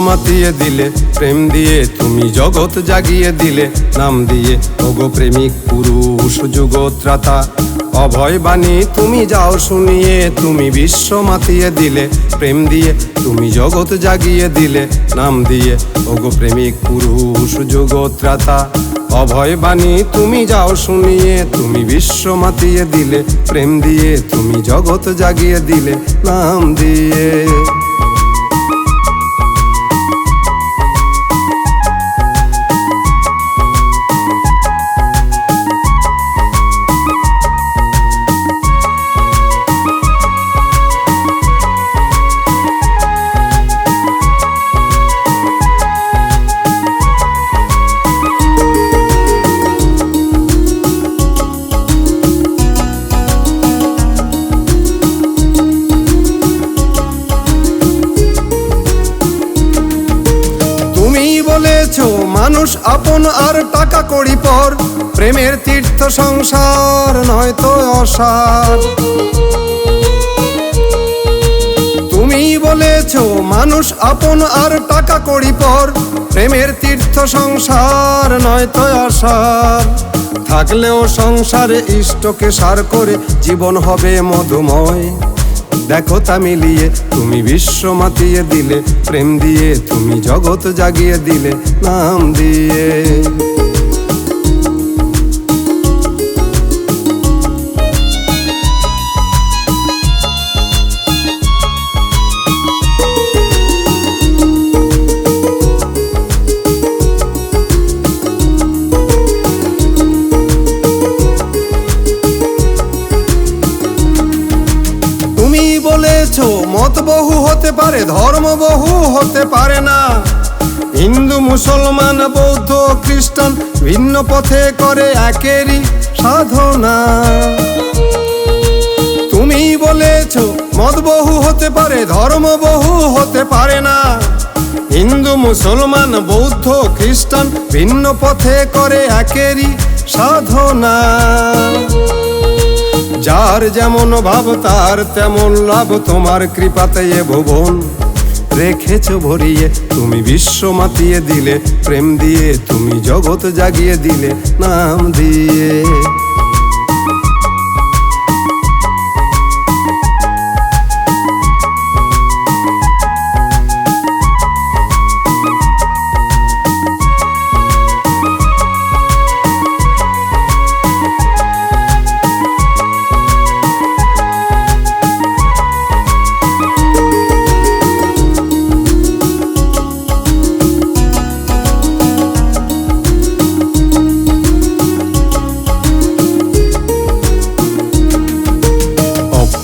মাতিয়ে দিলে, প্রেম দিয়ে তুমি জগৎ জাগিয়ে দিলে, নাম দিয়ে ওগো প্রেমিক পুরুষ যুগত্রাতা। অভয় বাণী তুমি যাও শুনিয়ে, তুমি বিশ্ব মাতিয়ে দিলে, প্রেম দিয়ে তুমি জগৎ জাগিয়ে দিলে, নাম দিয়ে ওগো প্রেমিক পুরুষ যুগত্রাতা। অভয় বাণী তুমি যাও শুনিয়ে, তুমি বিশ্ব মাতিয়ে দিলে, প্রেম দিয়ে তুমি জগৎ জাগিয়ে দিলে, নাম দিয়ে। বলেছ মানুষ আপন আর টাকা করি পর। প্রেমের তীর্থ সংসার নয়তো অসার। তুমি বলেছ, মানুষ আপন আর টাকা করি পর। প্রেমের তীর্থ সংসার নয়তো অসার। থাকলেও সংসারে ইষ্টকে সার করে জীবন হবে মধুময়। দেখো তা মিলিয়ে তুমি বিশ্ব মাতিয়ে দিলে, প্রেম দিয়ে তুমি জগৎ জাগিয়ে দিলে, নাম দিয়ে। হতে পারে ধর্ম বহু হতে পারে না। হিন্দু, মুসলমান, বৌদ্ধ, খ্রিস্টান ভিন্ন পথে করে একেরই সাধনা। তুমি বলেছ মদ বহু হতে পারে ধর্ম বহু হতে পারে না। হিন্দু, মুসলমান, বৌদ্ধ, খ্রিস্টান ভিন্ন পথে করে একেরই সাধনা। যার যেমন ভাব, তার তেমন লাভ। তোমার কৃপাতে এ ভুবন রেখেছ ভরিয়ে। তুমি বিশ্ব মাতিয়ে দিলে, প্রেম দিয়ে তুমি জগৎ জাগিয়ে দিলে, নাম দিয়ে।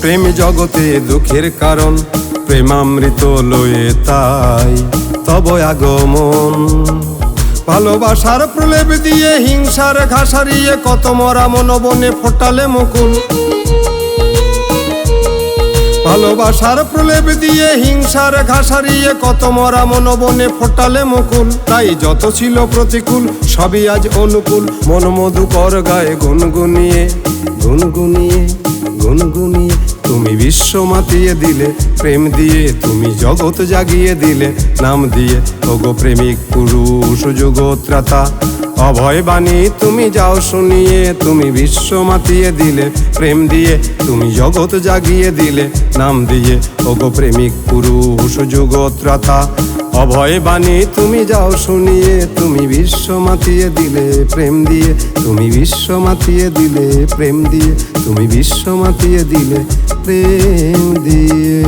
অপ্রেম জগতে দুঃখের কারণ, প্রেমামৃত লয়ে তাই তব আগমন। ভালোবাসার প্রলেপ দিয়ে হিংসার ঘাসারিয়ে কত মরা মনবনে ফোটালে মুকুল। ভালোবাসার প্রলেপ দিয়ে হিংসার ঘাসারিয়ে কত মরা মনবনে ফোটালে মুকুল। তাই যত ছিল প্রতিকূল, সবই আজ অনুকূল। মন মধুকর গায়ে গুনগুনিয়ে গুনগুনিয়ে গুনগুনিয়ে তুমি বিশ্ব মাতিয়ে দিলে, প্রেম দিয়ে তুমি জগৎ জাগিয়ে দিলে, নাম দিয়ে ওগো প্রেমিক পুরুষ যুগত্রাতা। অভয় বাণী তুমি যাও শুনিয়ে, তুমি বিশ্ব মাতিয়ে দিলে, প্রেম দিয়ে তুমি জগৎ জাগিয়ে দিলে, নাম দিয়ে ওগো প্রেমিক পুরুষ যুগত্রাতা। অভয় বাণী তুমি যাও শুনিয়ে, তুমি বিশ্ব মাতিয়ে দিলে, প্রেম দিয়ে তুমি বিশ্ব মাতিয়ে দিলে, প্রেম দিয়ে তুমি বিশ্ব মাতিয়ে দিলে প্রেম দিয়ে